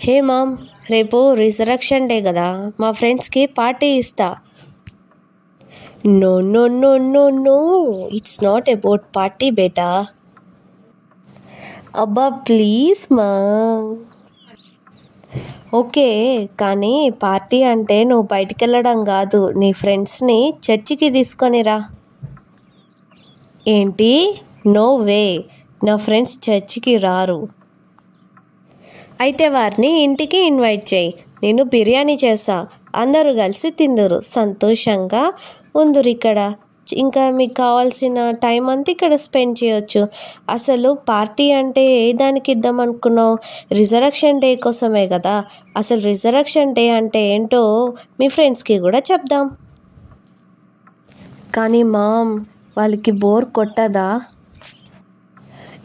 హే mom రేపు resurrection day కదా మా ఫ్రెండ్స్కి పార్టీ ఇస్తా. No no no no no it's not about party బేటా. అబ్బా ప్లీజ్ మా ఓకే కానీ పార్టీ అంటే నువ్వు బయటికి వెళ్ళడం కాదు నీ ఫ్రెండ్స్ని చర్చికి తీసుకొనిరా ఏంటి? నో వే నా ఫ్రెండ్స్ చర్చికి రారు. అయితే వారిని ఇంటికి ఇన్వైట్ చేయి. నేను బిర్యానీ చేసా. అందరూ కలిసి తిందురు. సంతోషంగా ఉందరు ఇక్కడ ఇంకా మీకు కావాల్సిన టైం అంతా ఇక్కడ స్పెండ్ చేయొచ్చు. అసలు పార్టీ అంటే ఏ దానికి ఇద్దాం అనుకున్నావు? రిజరక్షన్ డే కోసమే కదా. అసలు రిజరక్షన్ డే అంటే ఏంటో మీ ఫ్రెండ్స్కి కూడా చెప్దాం. కానీ మామ్ వాళ్ళకి బోర్ కొట్టదా?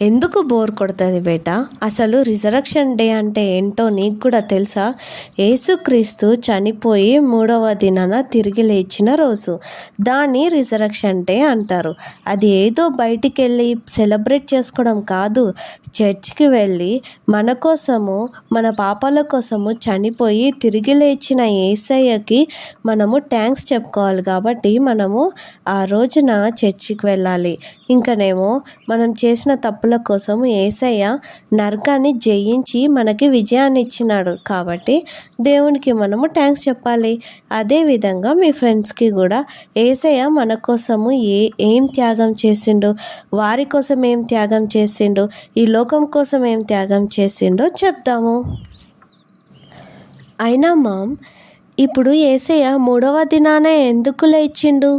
ఎందుకు బోర్ కొడుతుంది బేట? అసలు రిజరక్షన్ డే అంటే ఏంటో నీకు కూడా తెలుసా? యేసుక్రీస్తు చనిపోయి మూడవ దినాన తిరిగి లేచిన రోజు దాన్ని రిజరక్షన్ డే అంటారు. అది ఏదో బయటికి వెళ్ళి సెలబ్రేట్ చేసుకోవడం కాదు. చర్చ్కి వెళ్ళి మన కోసము మన పాపాల కోసము చనిపోయి తిరిగి లేచిన ఏసయ్యకి మనము ట్యాంక్స్ చెప్పుకోవాలి కాబట్టి మనము ఆ రోజున చర్చికి వెళ్ళాలి. ఇంకనేమో మనం చేసిన తప్పు పాపుల కోసం ఏసయ్య నరకాన్ని జయించి మనకి విజయాన్ని ఇచ్చినాడు కాబట్టి దేవునికి మనము థ్యాంక్స్ చెప్పాలి. అదేవిధంగా మీ ఫ్రెండ్స్కి కూడా ఏసయ్య మన కోసము ఏ ఏం త్యాగం చేసిండు? వారి కోసం ఏం త్యాగం చేసిండు? ఈ లోకం కోసం ఏం త్యాగం చేసిండో చెప్తాము అయినా మామ్ ఇప్పుడు ఏసయ్య మూడవ దినాన ఎందుకు లేచిండు?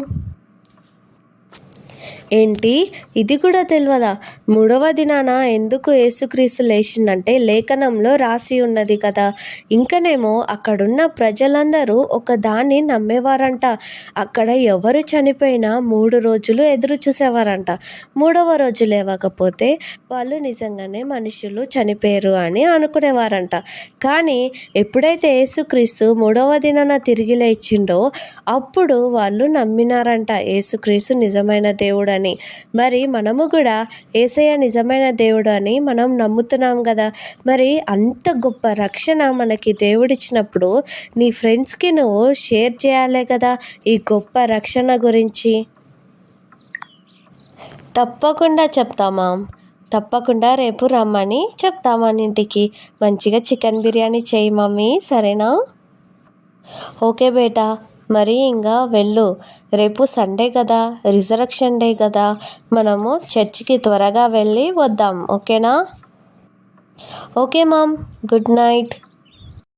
ఏంటి? ఇది కూడా తెలియదా మూడవ దినాన ఎందుకు యేసుక్రీస్తు లేచిందంటే లేఖనంలో రాసి ఉన్నది కదా. ఇంకనేమో అక్కడున్న ప్రజలందరూ ఒక దాన్ని నమ్మేవారంట. అక్కడ ఎవరు చనిపోయినా మూడు రోజులు ఎదురు చూసేవారంట. మూడవ రోజు లేవకపోతే వాళ్ళు నిజంగానే మనుషులు చనిపోయారు అని అనుకునేవారంట. కానీ ఎప్పుడైతే యేసుక్రీస్తు మూడవ దినాన తిరిగి లేచిండో అప్పుడు వాళ్ళు నమ్మినారంట. యేసుక్రీస్తు నిజమైన దేవుడు అని. మరి మనము కూడా ఏసయ్య నిజమైన దేవుడు అని మనం నమ్ముతున్నాం కదా. మరి అంత గొప్ప రక్షణ మనకి దేవుడిచ్చినప్పుడు నీ ఫ్రెండ్స్కి నువ్వు షేర్ చేయాలే కదా ఈ గొప్ప రక్షణ గురించి? తప్పకుండా చెప్తామా? తప్పకుండా రేపు రమ్మని చెప్తామని ఇంటికి మంచిగా చికెన్ బిర్యానీ చేయి మమ్మీ. సరేనా? ఓకే బేటా. మరి ఇంకా వెళ్ళు. రేపు సండే కదా రిజరక్షన్ డే కదా మనము చర్చికి త్వరగా వెళ్ళి వద్దాం. ఓకేనా? Okay mom. Good night.